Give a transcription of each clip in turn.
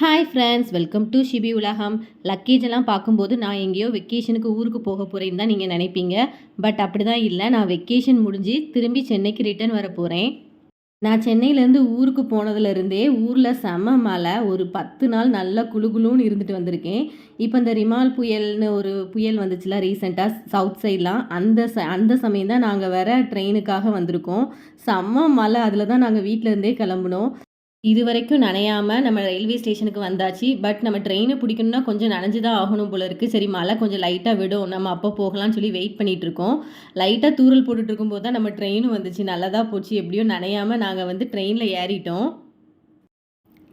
Hi friends welcome to Shibi Ulagam luggage எல்லாம் பார்க்கும்போது நான் எங்கேயோ வெக்கேஷனுக்கு ஊருக்கு போக போகிறேன்னு தான் நீங்கள் நினைப்பீங்க. பட் அப்படி தான் இல்லை. நான் வெக்கேஷன் முடிஞ்சு திரும்பி சென்னைக்கு ரிட்டர்ன் வர போகிறேன் நான் சென்னையிலேருந்து ஊருக்கு போனதுலேருந்தே ஊரில் செம மழை. ஒரு பத்து நாள் நல்லா குளு குளுன்னு இருந்துட்டு வந்திருக்கேன். இப்போ இந்த ரிமால் புயல்னு ஒரு புயல் வந்துச்சுல ரீசெண்டாக சவுத் சைட்லாம் அந்த ச அந்த சமயம் தான் நாங்கள் வர ட்ரெயினுக்காக வந்திருக்கோம். செம்ம மழை. அதில் தான் நாங்கள் வீட்டிலேருந்தே கிளம்புனோம். இது வரைக்கும் நனையாமல் நம்ம ரயில்வே ஸ்டேஷனுக்கு வந்தாச்சு. பட் நம்ம ட்ரெயினை பிடிக்கணும்னா கொஞ்சம் நனைஞ்சு தான் ஆகணும் போல இருக்குது சரி மழை கொஞ்சம் லைட்டாக விடும். நம்ம அப்போ போகலாம்னு சொல்லி வெயிட் பண்ணிகிட்டு இருக்கோம் லைட்டாக தூரல் போட்டுட்டு இருக்கும்போது தான் நம்ம ட்ரெயினும் வந்துச்சு. நல்லதாக போச்சு. எப்படியோ நனையாமல் நாங்கள் வந்து ட்ரெயினில் ஏறிட்டோம்.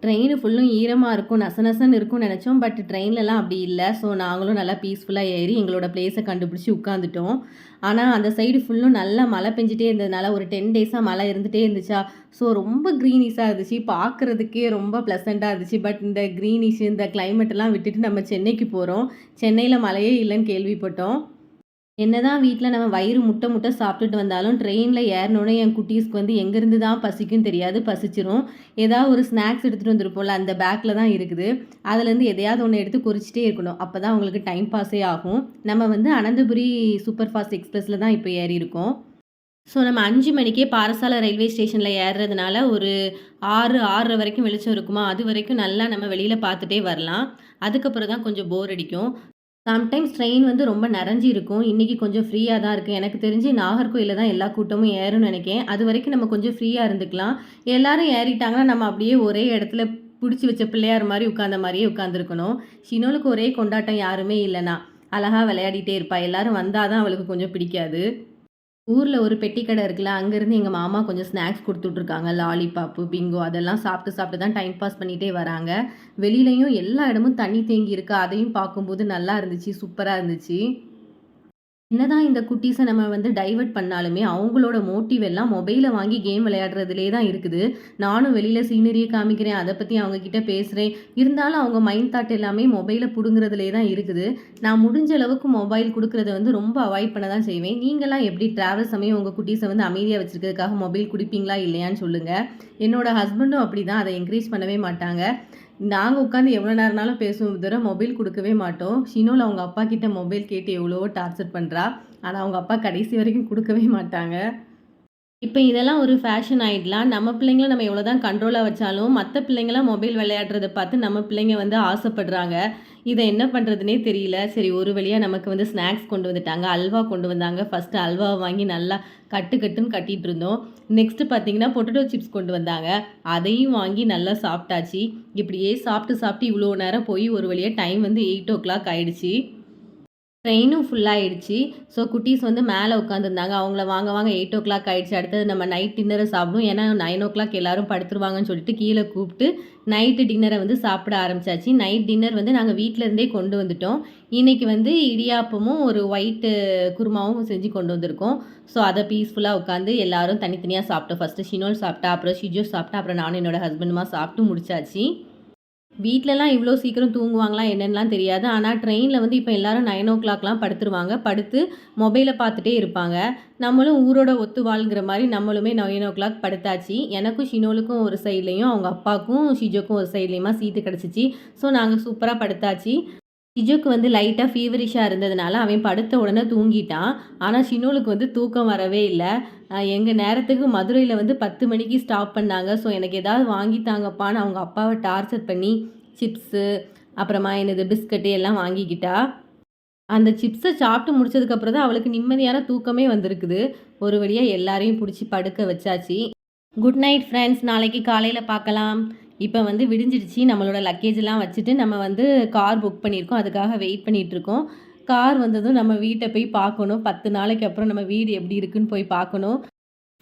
ட்ரெயின் ஃபுல்லும் ஈரமாக இருக்கும் நச நசன்னு இருக்கும்னு நினச்சோம். பட் ட்ரெயின்லலாம் அப்படி இல்லை. ஸோ நாங்களும் நல்லா பீஸ்ஃபுல்லாக ஏறி எங்களோட பிளேஸை கண்டுபிடிச்சி உட்காந்துட்டோம் ஆனால் அந்த சைடு ஃபுல்லும் நல்லா மழை பெஞ்சிட்டே இருந்ததுனால ஒரு டென் டேஸாக மழை இருந்துகிட்டே இருந்துச்சா? ஸோ ரொம்ப க்ரீனிஷாக இருந்துச்சு. பார்க்குறதுக்கே ரொம்ப ப்ளசண்ட்டாக இருந்துச்சு. பட் இந்த க்ரீனிஷ் இந்த கிளைமேட்டெல்லாம் விட்டுட்டு நம்ம சென்னைக்கு போகிறோம் சென்னையில் மழையே இல்லைன்னு கேள்விப்பட்டோம். என்னதான் வீட்டில் நம்ம வயிறு முட்டை முட்டை சாப்பிட்டுட்டு வந்தாலும் ட்ரெயினில் ஏறினோடனே என் குட்டீஸ்க்கு வந்து எங்கேருந்து தான் பசிக்கும் தெரியாது பசிச்சிரும். ஏதாவது ஒரு ஸ்நாக்ஸ் எடுத்துகிட்டு வந்துருப்போம்ல அந்த பேக்கில் தான் இருக்குது. அதுலேருந்து எதையாவது ஒன்று எடுத்து குறிச்சிட்டே இருக்கணும். அப்போ தான் அவங்களுக்கு டைம் பாஸே ஆகும். நம்ம வந்து அனந்தபுரி சூப்பர் ஃபாஸ்ட் எக்ஸ்பிரஸில் தான் இப்போ ஏறி இருக்கோம். ஸோ நம்ம அஞ்சு மணிக்கே பாரசாலை ரயில்வே ஸ்டேஷனில் ஏறுறதுனால ஒரு ஆறு ஆறரை வரைக்கும் வெளிச்சம் இருக்குமா? அது வரைக்கும் நல்லா நம்ம வெளியில் பார்த்துட்டே வரலாம். அதுக்கப்புறம் தான் கொஞ்சம் போர் அடிக்கும். சம்டைம்ஸ் ட்ரெயின் வந்து ரொம்ப நிறைஞ்சி இருக்கும். இன்றைக்கி கொஞ்சம் ஃப்ரீயாக தான் இருக்குது எனக்கு தெரிஞ்சு நாகர்கோயிலில் தான் எல்லா கூட்டமும் ஏறும்னு நினைக்கேன் அது வரைக்கும் நம்ம கொஞ்சம் ஃப்ரீயாக இருந்துக்கலாம். எல்லாரும் ஏறிட்டாங்கன்னா நம்ம அப்படியே ஒரே இடத்துல பிடிச்சி வச்ச பிள்ளையார் மாதிரி உட்காந்த மாதிரியே உட்காந்துருக்கணும் ஷினோலுக்கு ஒரே கொண்டாட்டம் யாருமே இல்லைனா அழகாக விளையாடிட்டே இருப்பாள் எல்லாரும் வந்தால் தான் அவளுக்கு கொஞ்சம் பிடிக்காது. ஊரில் ஒரு பெட்டி கடை இருக்குல்ல அங்கேருந்து எங்கள் மாமா கொஞ்சம் ஸ்நாக்ஸ் கொடுத்துட்ருக்காங்க. லாலிபாப்பு பிங்கோ அதெல்லாம் சாப்பிட்டு சாப்பிட்டு தான் டைம் பாஸ் பண்ணிகிட்டே வராங்க. வெளியிலையும் எல்லா இடமும் தண்ணி தேங்கி இருக்கு. அதையும் பார்க்கும்போது நல்லா இருந்துச்சு சூப்பராக இருந்துச்சு. என்னதான் இந்த குட்டீஸை நம்ம வந்து டைவர்ட் பண்ணாலுமே அவங்களோட மோட்டிவ் எல்லாம் மொபைலை வாங்கி கேம் விளையாடுறதுலே தான் இருக்குது. நானும் வெளியில் சீனரியை காமிக்கிறேன் அதை பற்றி அவங்க கிட்ட பேசுகிறேன் இருந்தாலும் அவங்க மைண்ட் தாட் எல்லாமே மொபைலை பிடுங்குறதுலே தான் இருக்குது. நான் முடிஞ்ச அளவுக்கு மொபைல் கொடுக்குறத வந்து ரொம்ப அவாய்ட் பண்ண தான் செய்வேன். நீங்களாம் எப்படி ட்ராவல் சமயம் உங்கள் குட்டீஸை வந்து அமைதியாக வச்சுருக்கிறதுக்காக மொபைல் குடிப்பீங்களா இல்லையான்னு சொல்லுங்கள் என்னோட ஹஸ்பண்டும் அப்படி தான் அதை என்கரேஜ் பண்ணவே மாட்டாங்க. நாங்கள் உட்காந்து எவ்வளோ நேரம்னாலும் பேசுவோம். தவிர மொபைல் கொடுக்கவே மாட்டோம். ஷினோல் அவங்க அப்பா கிட்ட மொபைல் கேட்டு எவ்வளவோ டார்ச்சர் பண்ணுறா ஆனால் அவங்க அப்பா கடைசி வரைக்கும் கொடுக்கவே மாட்டாங்க. இப்போ இதெல்லாம் ஒரு ஃபேஷன் ஆகிடலாம் நம்ம பிள்ளைங்கள நம்ம எவ்வளோ தான் கண்ட்ரோலாக வச்சாலும் மற்ற பிள்ளைங்களாம் மொபைல் விளையாடுறத பார்த்து நம்ம பிள்ளைங்க வந்து ஆசைப்படுறாங்க. இதை என்ன பண்ணுறதுனே தெரியல. சரி ஒரு வழியாக நமக்கு வந்து ஸ்நாக்ஸ் கொண்டு வந்துட்டாங்க. அல்வா கொண்டு வந்தாங்க. ஃபஸ்ட்டு அல்வா வாங்கி நல்லா கட்டு கட்டுன்னு கட்டிகிட்டு இருந்தோம். நெக்ஸ்ட்டு பார்த்தீங்கன்னா பொட்டேட்டோ சிப்ஸ் கொண்டு வந்தாங்க. அதையும் வாங்கி நல்லா சாப்பிட்டாச்சு. இப்படியே சாப்பிட்டு சாப்பிட்டு இவ்வளோ நேரம் போய் ஒரு வழியாக டைம் வந்து எயிட் ஓ கிளாக் ஆகிடுச்சி ட்ரெயினும் ஃபுல்லாகிடுச்சு ஸோ குட்டீஸ் வந்து மேலே உட்காந்துருந்தாங்க அவங்கள வாங்க வாங்க எயிட் ஓ கிளாக் ஆகிடுச்சு அடுத்தது நம்ம நைட் டின்னரை சாப்பிடும் ஏன்னா நைன் ஓ கிளாக் எல்லோரும் படுத்துருவாங்கன்னு சொல்லிட்டு கீழே கூப்பிட்டு நைட்டு டின்னரை வந்து சாப்பிட ஆரம்பிச்சாச்சு. நைட் டின்னர் வந்து நாங்கள் வீட்டிலேருந்தே கொண்டு வந்துட்டோம். இன்றைக்கி வந்து இடியாப்பமும் ஒரு ஒயிட்டு குருமாவும் செஞ்சு கொண்டு வந்திருக்கோம். ஸோ அதை பீஸ்ஃபுல்லாக உட்காந்து எல்லோரும் தனித்தனியாக சாப்பிட்டோம். ஃபஸ்ட்டு ஷினோல் சாப்பிட்டா அப்புறம் ஷிஜோ சாப்பிட்டா அப்புறம் நானும் என்னோடய ஹஸ்பண்டுமா சாப்பிட்டு முடிச்சாச்சு. வீட்டிலலாம் இவ்வளோ சீக்கிரம் தூங்குவாங்களா என்னென்னலாம் தெரியாது. ஆனால் ட்ரெயினில் வந்து இப்போ எல்லோரும் நைன் ஓ கிளாக்லாம் படுத்துருவாங்க. படுத்து மொபைலை பார்த்துட்டே இருப்பாங்க. நம்மளும் ஊரோட ஒத்து வாழ்கிற மாதிரி நம்மளுமே நைன் ஓ கிளாக் படுத்தாச்சு. எனக்கும் ஷினோலுக்கும் ஒரு சைட்லேயும் அவங்க அப்பாவுக்கும் ஷிஜோக்கும் ஒரு சைட்லேயுமா சீட்டு கிடச்சிச்சு. ஸோ நாங்கள் சூப்பராக படுத்தாச்சு. ஷிஜோக்கு வந்து லைட்டாக ஃபீவரிஷாக இருந்ததுனால அவன் படுத்த உடனே தூங்கிட்டான். ஆனால் ஷினோலுக்கு வந்து தூக்கம் வரவே இல்லை. எங்கள் நேரத்துக்கு மதுரையில் வந்து பத்து மணிக்கு ஸ்டாப் பண்ணாங்க. ஸோ எனக்கு ஏதாவது வாங்கி தாங்கப்பான்னு அவங்க அப்பாவை டார்ச்சர் பண்ணி சிப்ஸு அப்புறமா என்னது பிஸ்கட்டு எல்லாம் வாங்கிக்கிட்டா. அந்த சிப்ஸை சாப்பிட்டு முடிச்சதுக்கப்புறம் தான் அவளுக்கு நிம்மதியான தூக்கமே வந்திருக்குது. ஒரு வழியாக எல்லாரையும் பிடிச்சி படுக்க வச்சாச்சு. குட் நைட் ஃப்ரெண்ட்ஸ் நாளைக்கு காலையில் பார்க்கலாம். இப்போ வந்து விடிஞ்சிடுச்சு. நம்மளோட லக்கேஜ்லாம் வச்சுட்டு நம்ம வந்து கார் புக் பண்ணியிருக்கோம். அதுக்காக வெயிட் பண்ணிகிட்ருக்கோம் கார் வந்ததும் நம்ம வீட்டை போய் பார்க்கணும். பத்து நாளைக்கு அப்புறம் நம்ம வீடு எப்படி இருக்குன்னு போய் பார்க்கணும்.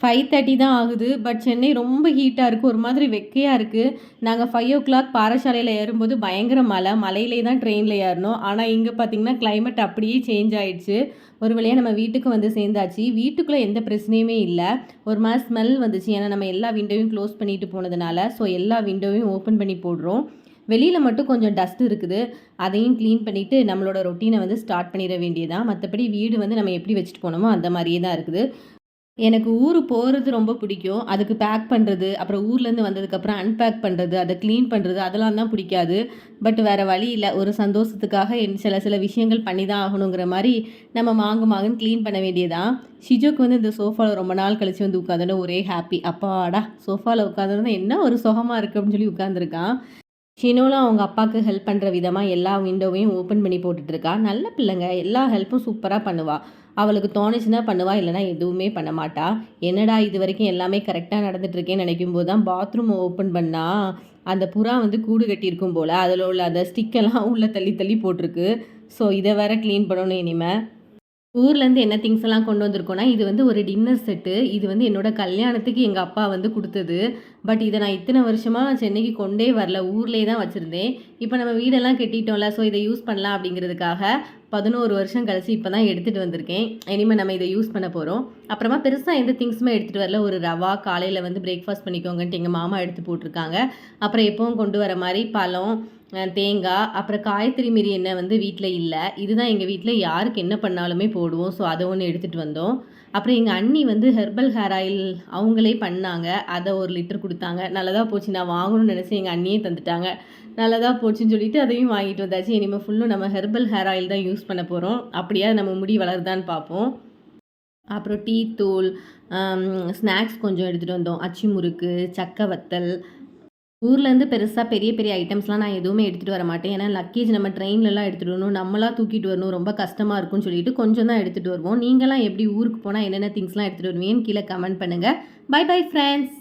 ஃபைவ் தேர்ட்டி தான் ஆகுது. பட் சென்னை ரொம்ப ஹீட்டாக இருக்குது ஒரு மாதிரி வெக்கையாக இருக்குது நாங்கள் ஃபைவ் ஓ கிளாக் பாறசாலையில் ஏறும்போது பயங்கர மழை. மலையிலே தான் ட்ரெயினில் ஏறணும். ஆனால் இங்கே பார்த்திங்கன்னா கிளைமேட் அப்படியே சேஞ்ச் ஆகிடுச்சு ஒரு வழியாக நம்ம வீட்டுக்கு வந்து சேர்ந்தாச்சு. வீட்டுக்குள்ளே எந்த பிரச்சனையுமே இல்லை. ஒரு மாதிரி ஸ்மெல் வந்துச்சு. ஏன்னா நம்ம எல்லா விண்டோவையும் க்ளோஸ் பண்ணிட்டு போனதுனால. ஸோ எல்லா விண்டோவையும் ஓப்பன் பண்ணி போடுறோம். வெளியில் மட்டும் கொஞ்சம் டஸ்ட் இருக்குது. அதையும் க்ளீன் பண்ணிவிட்டு நம்மளோட ரொட்டீனை வந்து ஸ்டார்ட் பண்ணிட வேண்டியதான் மற்றபடி வீடு வந்து நம்ம எப்படி வச்சுட்டு போனோமோ அந்த மாதிரியே தான் இருக்குது. எனக்கு ஊர் போகிறது ரொம்ப பிடிக்கும். அதுக்கு பேக் பண்ணுறது அப்புறம் ஊர்லேருந்து வந்ததுக்கப்புறம் அன்பேக் பண்ணுறது அதை க்ளீன் பண்ணுறது அதெல்லாம் தான் பிடிக்காது. பட் வேறு வழி இல்லை. ஒரு சந்தோஷத்துக்காக என் சில சில விஷயங்கள் பண்ணி தான் ஆகணுங்கிற மாதிரி நம்ம மாங்கு மாங்குன்னு க்ளீன் பண்ண வேண்டியதான் ஷிஜோக்கு வந்து இந்த சோஃபாவில் ரொம்ப நாள் கழித்து வந்து உட்காந்துன்னு ஒரே ஹாப்பி அப்பாடா சோஃபாவில் உட்காந்துருந்தா என்ன ஒரு சுகமாக இருக்குது அப்படின்னு சொல்லி உட்காந்துருக்கான் ஷினோலாம் அவங்க அப்பாவுக்கு ஹெல்ப் பண்ணுற விதமாக எல்லா விண்டோவையும் ஓப்பன் பண்ணி போட்டுட்ருக்கா. நல்ல பிள்ளைங்க. எல்லா ஹெல்ப்பும் சூப்பராக பண்ணுவாள் அவளுக்கு தோணுச்சுன்னா பண்ணுவா இல்லைனா எதுவுமே பண்ண மாட்டா. என்னடா இது வரைக்கும் எல்லாமே கரெக்டாக நடந்துட்டுருக்கேன்னு நினைக்கும் போது தான் பாத்ரூம் ஓப்பன் பண்ணால் அந்த புறா வந்து கூடு கட்டியிருக்கும் போல். அதில் உள்ள அந்த ஸ்டிக்கெல்லாம் உள்ளே தள்ளி தள்ளி போட்டிருக்கு. ஸோ இதை வேற க்ளீன் பண்ணணும் இனிமேல் ஊர்லேருந்து என்ன திங்ஸ் எல்லாம் கொண்டு வந்திருக்கோன்னா இது வந்து ஒரு டின்னர் செட்டு இது வந்து என்னோட கல்யாணத்துக்கு எங்கள் அப்பா வந்து கொடுத்தது. பட் இதை நான் இத்தனை வருஷமாக சென்னைக்கு கொண்டே வரல. ஊர்லேயே தான் வச்சுருந்தேன். இப்போ நம்ம வீடெல்லாம் கட்டிட்டோம்ல ஸோ இதை யூஸ் பண்ணலாம் அப்படிங்கிறதுக்காக பதினோரு வருஷம் கழிச்சு இப்போ தான் எடுத்துகிட்டு வந்திருக்கேன். இனிமேல் நம்ம இதை யூஸ் பண்ண போகிறோம் அப்புறமா பெருசாக எந்த திங்ஸுமே எடுத்துகிட்டு வரல. ஒரு ரவா காலையில் வந்து பிரேக்ஃபாஸ்ட் பண்ணிக்கோங்கன்ட்டு எங்கள் மாமா எடுத்து போட்டிருக்காங்க. அப்புறம் எப்பவும் கொண்டு வர மாதிரி பழம் தேங்காய் அப்புறம் காய்கறி மீறி எண்ணெய் வந்து வீட்டில் இல்லை. இதுதான் எங்கள் வீட்டில் யாருக்கு என்ன பண்ணாலுமே போடுவோம். ஸோ அதை ஒன்று எடுத்துகிட்டு வந்தோம். அப்புறம் எங்கள் அண்ணி வந்து ஹெர்பல் ஹேர் ஆயில் அவங்களே பண்ணாங்க. அதை ஒரு லிட்டர் கொடுத்தாங்க. நல்லதாக போச்சு. நான் வாங்கணும்னு நினச்சி எங்கள் அண்ணியே தந்துட்டாங்க. நல்லதாக போச்சுன்னு சொல்லிட்டு அதையும் வாங்கிட்டு வந்தாச்சு. இனிமேல் ஃபுல்லும் நம்ம ஹெர்பல் ஹேர் ஆயில் தான் யூஸ் பண்ண போகிறோம் அப்படியா நம்ம முடி வளருதான்னு பார்ப்போம். அப்புறம் டீ தூள் ஸ்நாக்ஸ் கொஞ்சம் எடுத்துகிட்டு வந்தோம். அச்சி முறுக்கு சக்கை வத்தல் ஊர்லேருந்து பெருசாக பெரிய பெரிய ஐட்டம்ஸ்லாம் நான் எதுவுமே எடுத்துகிட்டு வர மாட்டேன். ஏன்னா லக்கேஜ் நம்ம ட்ரெயின்லலாம் எடுத்துகிட்டு வரணும். நம்மளாம் தூக்கிட்டு வரணும். ரொம்ப கஷ்டமாக இருக்கும்னு சொல்லிட்டு கொஞ்சம் தான் எடுத்துகிட்டு வருவோம். நீங்களாம் எப்படி ஊருக்கு போனால் என்னென்ன திங்ஸ்லாம் எடுத்துகிட்டு வருவீங்கன்னு கீழே கமெண்ட் பண்ணுங்கள் பை பை ஃப்ரெண்ட்ஸ்